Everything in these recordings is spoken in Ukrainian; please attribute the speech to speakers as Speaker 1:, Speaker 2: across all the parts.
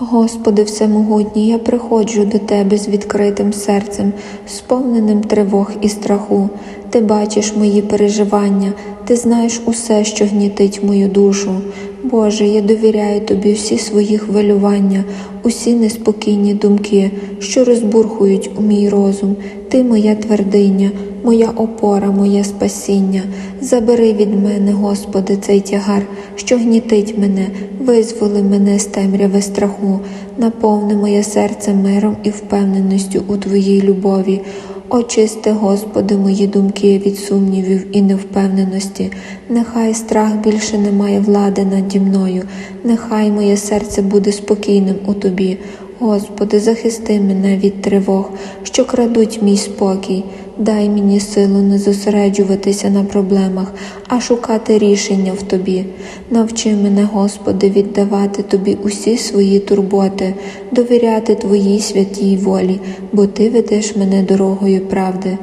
Speaker 1: Господи Всемогутній, я приходжу до Тебе з відкритим серцем, сповненим тривог і страху. Ти бачиш мої переживання, ти знаєш усе, що гнітить мою душу. Боже, я довіряю Тобі всі свої хвилювання, усі неспокійні думки, що розбурхують у мій розум. Ти моя твердиня, моя опора, моє спасіння. Забери від мене, Господи, цей тягар, що гнітить мене, визволи мене з темряви страху, наповни моє серце миром і впевненістю у Твоїй любові. Очисти, Господи, мої думки від сумнівів і невпевненості. Нехай страх більше не має влади наді мною, нехай моє серце буде спокійним у Тобі. Господи, захисти мене від тривог, що крадуть мій спокій. Дай мені силу не зосереджуватися на проблемах, а шукати рішення в Тобі. Навчи мене, Господи, віддавати Тобі усі свої турботи, довіряти Твоїй святій волі, бо Ти ведеш мене дорогою правди.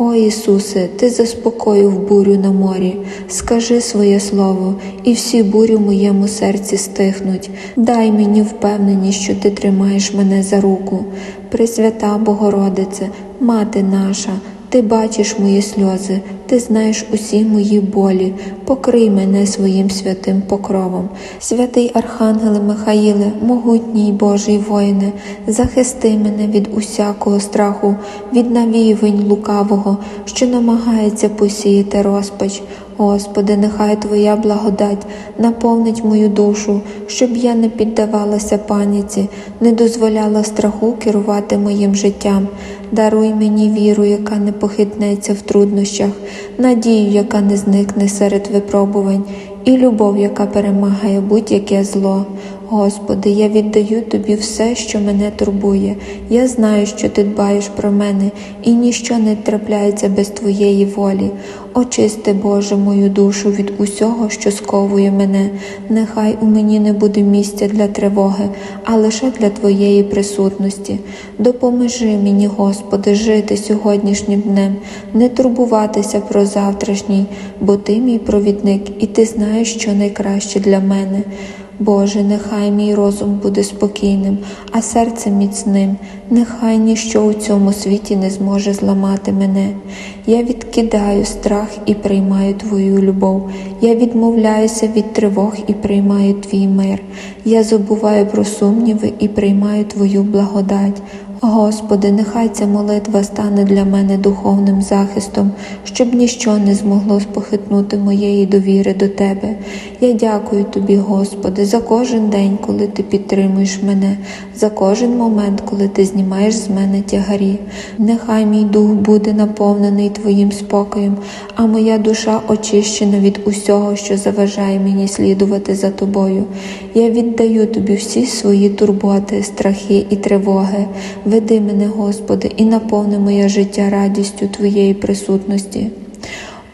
Speaker 1: О Ісусе, Ти заспокоїв бурю на морі, скажи своє слово, і всі бурі в моєму серці стихнуть. Дай мені впевненість, що Ти тримаєш мене за руку. Пресвята Богородице, Мати наша, Ти бачиш мої сльози, Ти знаєш усі мої болі, покрий мене своїм святим покровом. Святий Архангеле Михаїле, могутній Божий воїне, захисти мене від усякого страху, від навіювань лукавого, що намагається посіяти розпач. Господи, нехай Твоя благодать наповнить мою душу, щоб я не піддавалася паніці, не дозволяла страху керувати моїм життям. Даруй мені віру, яка не похитнеться в труднощах, надію, яка не зникне серед випробувань, і любов, яка перемагає будь-яке зло. Господи, я віддаю Тобі все, що мене турбує. Я знаю, що Ти дбаєш про мене, і ніщо не трапляється без Твоєї волі. Очисти, Боже, мою душу від усього, що сковує мене. Нехай у мені не буде місця для тривоги, а лише для Твоєї присутності. Допоможи мені, Господи, жити сьогоднішнім днем, не турбуватися про завтрашній, бо Ти мій провідник, і Ти знаєш, що найкраще для мене. Боже, нехай мій розум буде спокійним, а серце міцним, нехай ніщо у цьому світі не зможе зламати мене. Я відкидаю страх і приймаю Твою любов. Я відмовляюся від тривог і приймаю Твій мир. Я забуваю про сумніви і приймаю Твою благодать. Господи, нехай ця молитва стане для мене духовним захистом, щоб ніщо не змогло спохитнути моєї довіри до Тебе. Я дякую Тобі, Господи, за кожен день, коли Ти підтримуєш мене, за кожен момент, коли Ти знімаєш з мене тягарі. Нехай мій дух буде наповнений Твоїм спокоєм, а моя душа очищена від усього, що заважає мені слідувати за Тобою. Я віддаю Тобі всі свої турботи, страхи і тривоги. Веди мене, Господи, і наповни моє життя радістю Твоєї присутності.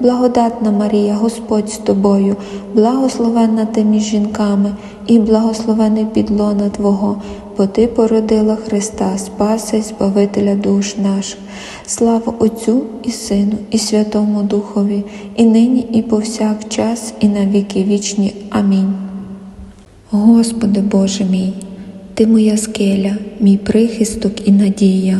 Speaker 1: благодатна Марія, Господь з тобою, благословенна ти між жінками, і благословений підлона Твого, бо Ти породила Христа, Спаса й Збавителя душ наших. Слава Отцю і Сину, і Святому Духові, і нині, і повсякчас, і на віки вічні. Амінь. Господи Боже мій, Ти моя скеля, мій прихисток і надія.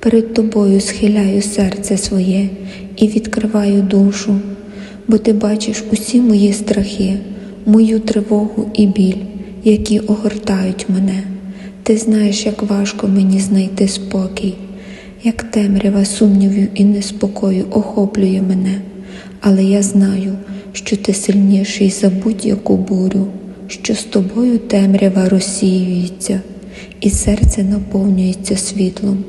Speaker 1: Перед Тобою схиляю серце своє і відкриваю душу, бо Ти бачиш усі мої страхи, мою тривогу і біль, які огортають мене. Ти знаєш, як важко мені знайти спокій, як темрява сумнівів і неспокою охоплює мене, але я знаю, що ти сильніший за будь-яку бурю, що з тобою темрява розсіюється, і серце наповнюється світлом.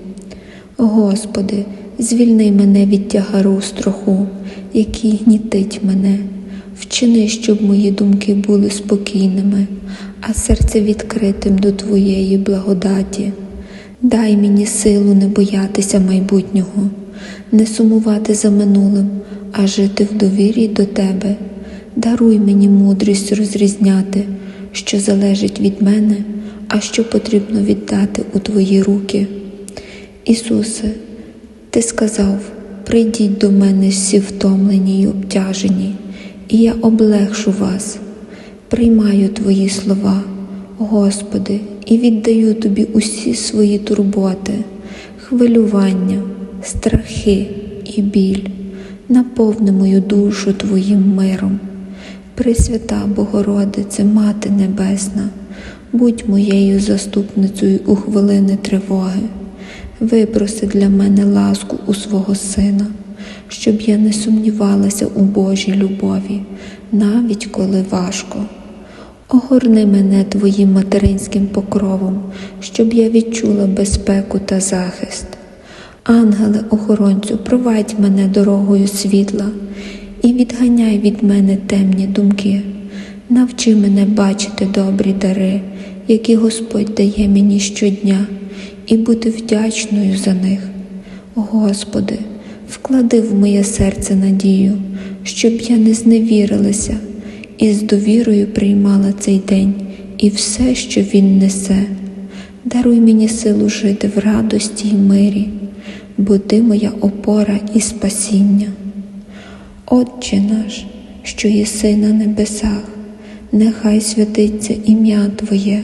Speaker 1: Господи, звільни мене від тягару страху, який гнітить мене, вчини, щоб мої думки були спокійними, а серце відкритим до Твоєї благодаті. Дай мені силу не боятися майбутнього, не сумувати за минулим, а жити в довірі до тебе. Даруй мені мудрість розрізняти, що залежить від мене, а що потрібно віддати у Твої руки. Ісусе, Ти сказав, прийдіть до мене всі втомлені й обтяжені, і я облегшу вас. Приймаю Твої слова, Господи, і віддаю Тобі усі свої турботи, хвилювання, страхи і біль. Наповни мою душу Твоїм миром. Пресвята Богородице, Мати Небесна, будь моєю заступницею у хвилини тривоги. Випроси для мене ласку у свого Сина, щоб я не сумнівалася у Божій любові, навіть коли важко. Огорни мене Твоїм материнським покровом, щоб я відчула безпеку та захист. Ангеле охоронцю, провадь мене дорогою світла і відганяй від мене темні думки. Навчи мене бачити добрі дари, які Господь дає мені щодня, і бути вдячною за них. Господи, вклади в моє серце надію, щоб я не зневірилася і з довірою приймала цей день і все, що він несе. Даруй мені силу жити в радості й мирі, бо ти моя опора і спасіння. Отче наш, що єси на небесах, нехай святиться ім'я Твоє,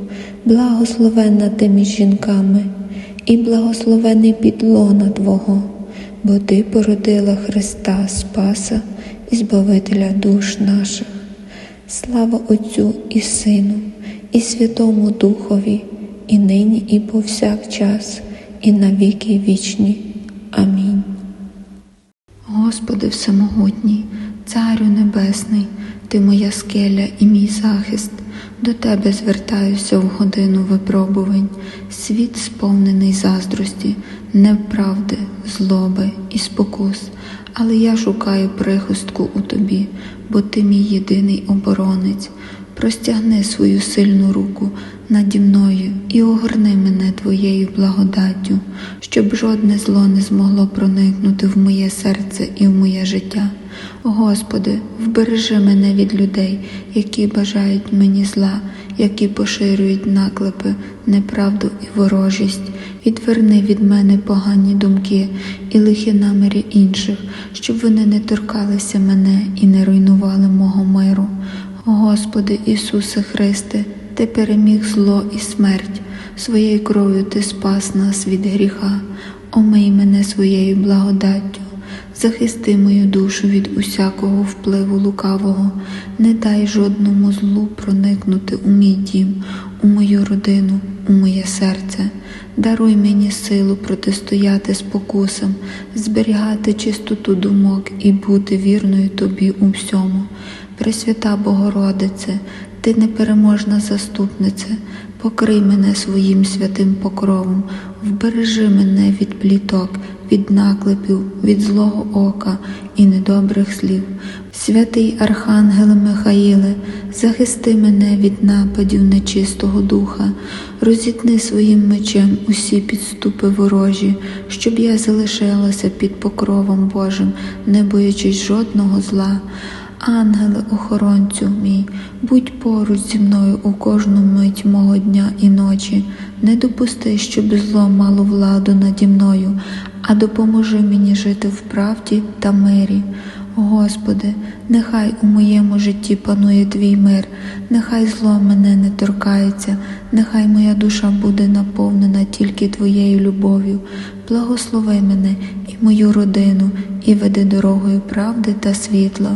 Speaker 1: благословенна ти між жінками, і благословений підлона Твого, бо Ти породила Христа Спаса і Збавителя душ наших. Слава Отцю і Сину, і Святому Духові, і нині, і повсякчас, і на віки вічні. Амінь. Господи Всемогутній, Царю Небесний, Ти моя скеля і мій захист, до Тебе звертаюся в годину випробувань, світ сповнений заздрості, неправди, злоби і спокус, але я шукаю прихистку у Тобі, бо Ти мій єдиний оборонець. Простягни свою сильну руку наді мною і огорни мене Твоєю благодаттю, щоб жодне зло не змогло проникнути в моє серце і в моє життя. Господи, вбережи мене від людей, які бажають мені зла, які поширюють наклепи, неправду і ворожість. Відверни від мене погані думки і лихі наміри інших, щоб вони не торкалися мене і не руйнували мого миру. Господи Ісусе Христе, Ти переміг зло і смерть, своєю кров'ю Ти спас нас від гріха, омий мене своєю благодаттю, захисти мою душу від усякого впливу лукавого, не дай жодному злу проникнути у мій дім, у мою родину, у моє серце. Даруй мені силу протистояти спокусам, зберігати чистоту думок і бути вірною Тобі у всьому. Пресвята Богородице, Ти непереможна заступниця, покрий мене своїм святим покровом, вбережи мене від пліток, від наклепів, від злого ока і недобрих слів. Святий Архангеле Михаїле, захисти мене від нападів нечистого духа, розітни своїм мечем усі підступи ворожі, щоб я залишилася під покровом Божим, не боячись жодного зла. Ангеле, охоронцю мій, будь поруч зі мною у кожну мить мого дня і ночі, не допусти, щоб зло мало владу наді мною, а допоможи мені жити в правді та мирі. Господи, нехай у моєму житті панує твій мир, нехай зло мене не торкається, нехай моя душа буде наповнена тільки Твоєю любов'ю. Благослови мене і мою родину, і веди дорогою правди та світла.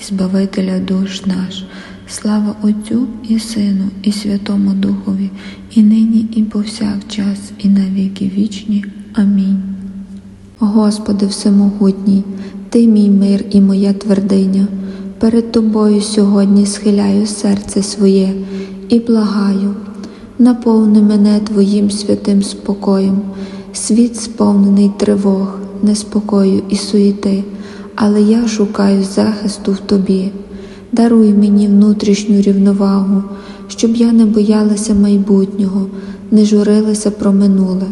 Speaker 1: і Збавителя душ наш. Слава Отцю і Сину, і Святому Духові, і нині, і повсякчас, і на віки вічні. Амінь. Господи Всемогутній, Ти мій мир і моя твердиня. Перед Тобою сьогодні схиляю серце своє і благаю, наповни мене Твоїм святим спокоєм, світ сповнений тривог, неспокою і суєти, але я шукаю захисту в Тобі. Даруй мені внутрішню рівновагу, щоб я не боялася майбутнього, не журилася про минуле.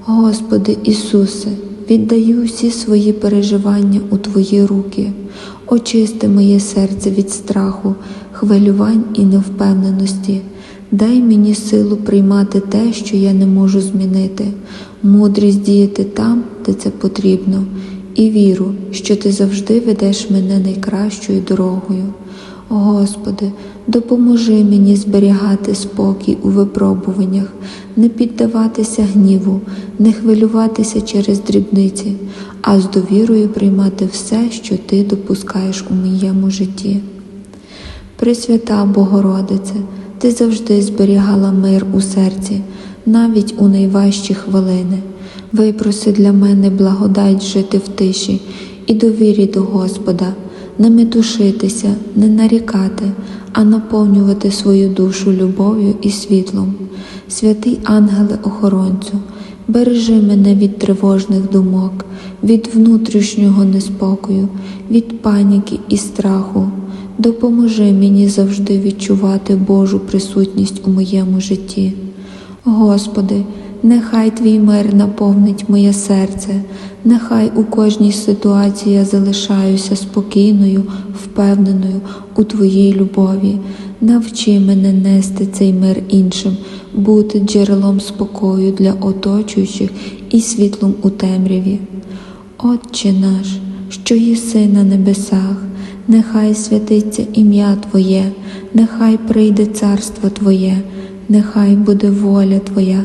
Speaker 1: Господи Ісусе, віддаю всі свої переживання у Твої руки, очисти моє серце від страху, хвилювань і невпевненості. Дай мені силу приймати те, що я не можу змінити, мудрість діяти там, де це потрібно, і віру, що Ти завжди ведеш мене найкращою дорогою. Господи, допоможи мені зберігати спокій у випробуваннях, не піддаватися гніву, не хвилюватися через дрібниці, а з довірою приймати все, що Ти допускаєш у моєму житті. Пресвята Богородице, Ти завжди зберігала мир у серці, навіть у найважчі хвилини. Випроси для мене благодать жити в тиші і довірі до Господа, не метушитися, не нарікати, а наповнювати свою душу любов'ю і світлом. Святий ангеле охоронцю, бережи мене від тривожних думок, від внутрішнього неспокою, від паніки і страху. Допоможи мені завжди відчувати Божу присутність у моєму житті. Господи, нехай Твій мир наповнить моє серце, нехай у кожній ситуації я залишаюся спокійною, впевненою у Твоїй любові. Навчи мене нести цей мир іншим, бути джерелом спокою для оточуючих і світлом у темряві. Отче наш, що єси на небесах, нехай святиться ім'я Твоє, нехай прийде царство Твоє, нехай буде воля Твоя,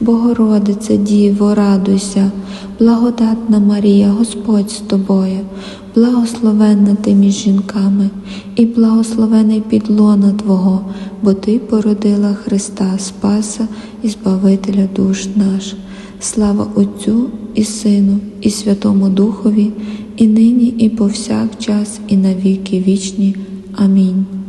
Speaker 1: Богородице Діво, радуйся, благодатна Марія, Господь з тобою, благословенна ти між жінками, і благословений підлона Твого, бо Ти породила Христа Спаса і Збавителя душ наш. Слава Отцю і Сину, і Святому Духові, і нині, і повсякчас, і на віки вічні. Амінь.